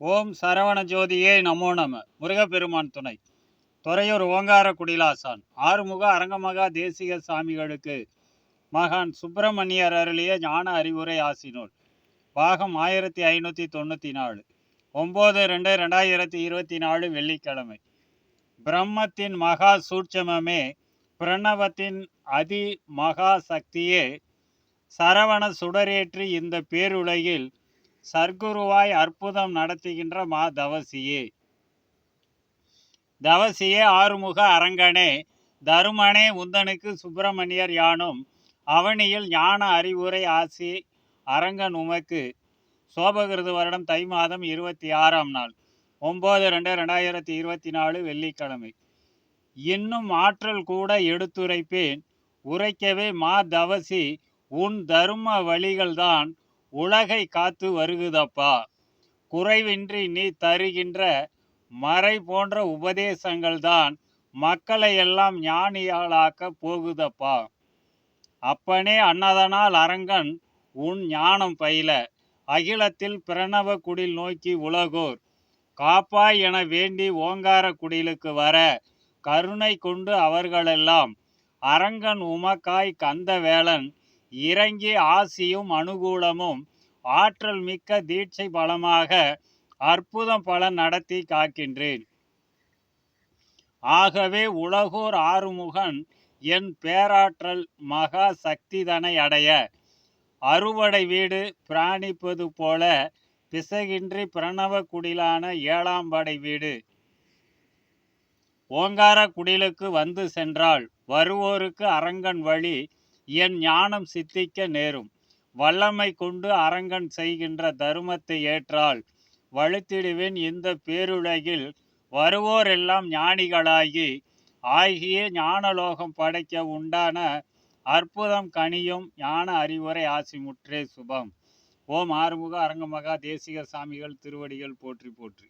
ஓம் சரவண ஜோதியே நமோ நம. முருகப்பெருமான் துணை. துறையூர் ஓங்கார குடிலாசான். ஆறுமுக அரங்கமகா தேசிக சாமிகளுக்கு மகான் சுப்பிரமணியர் அருளிய ஞான அறிவுரை ஆசினோல். பாகம் ஆயிரத்தி ஐநூற்றி தொண்ணூற்றி நாலு ஒம்பது ரெண்டு ரெண்டாயிரத்தி இருபத்தி நாலு வெள்ளிக்கிழமை. பிரம்மத்தின் மகா சூட்சமமே பிரணவத்தின் அதி மகா சக்தியே சரவண சுடரேற்றி இந்த பேருலகில் சர்க்குருவாய் அற்புதம் நடத்துகின்ற மா தவசியே. தவசியே ஆறுமுக அரங்கனே தருமனே உந்தனுக்கு சுப்பிரமணியர் யானும் அவனியில் ஞான அறிவுரை ஆசி அரங்கன் உமக்கு. சோபகிருது வருடம் தை மாதம் இருபத்தி ஆறாம் நாள் ஒம்பது ரெண்டு ரெண்டாயிரத்தி இருபத்தி நாலு வெள்ளிக்கிழமை. இன்னும் ஆற்றல் கூட எடுத்துரைப்பேன் உரைக்கவே மா தவசி உன் தரும வழிகள்தான் உலகை காத்து வருகுதப்பா. குறைவின்றி நீ தருகின்ற மறை போன்ற உபதேசங்கள் தான் மக்களை எல்லாம் ஞானியாளாக்க போகுதப்பா. அப்பனே அன்னதனால் அரங்கன் உன் ஞானம் பயில. அகிலத்தில் பிரணவ குடில் நோக்கி உலகோர். காப்பாய் என வேண்டி ஓங்கார குடிலுக்கு வர கருணை கொண்டு அவர்களெல்லாம். அரங்கன் உமக்காய் கந்தவேளன் இறங்கி ஆசியும் அனுகூலமும் ஆற்றல் மிக்க தீட்சை பலமாக அற்புதம் பல நடத்தி காக்கின்றேன். ஆகவே உலகோர் ஆறுமுகன் என் பேராற்றல் மகா சக்திதனை அடைய அறுவடை வீடு பிராணிப்பது போல பிசகின்றி பிரணவ குடிலான ஏழாம் படை வீடு. ஓங்கார குடிலுக்கு வந்து சென்றால் வருவோருக்கு அரங்கன் வழி என் ஞானம் சித்திக்க நேரும். வல்லமை கொண்டு அரங்கன் செய்கின்ற தருமத்தை ஏற்றால் வழுத்திடுவேன் இந்த பேருலகில். வருவோரெல்லாம் ஞானிகளாகி ஆகிய ஞானலோகம் படைக்க உண்டான அற்புதம் கனியும் ஞான அறிவுரை ஆசிமுற்றே சுபம். ஓம் ஆறுமுக அரங்கமகா தேசிக சாமிகள் திருவடிகள் போற்றி போற்றி.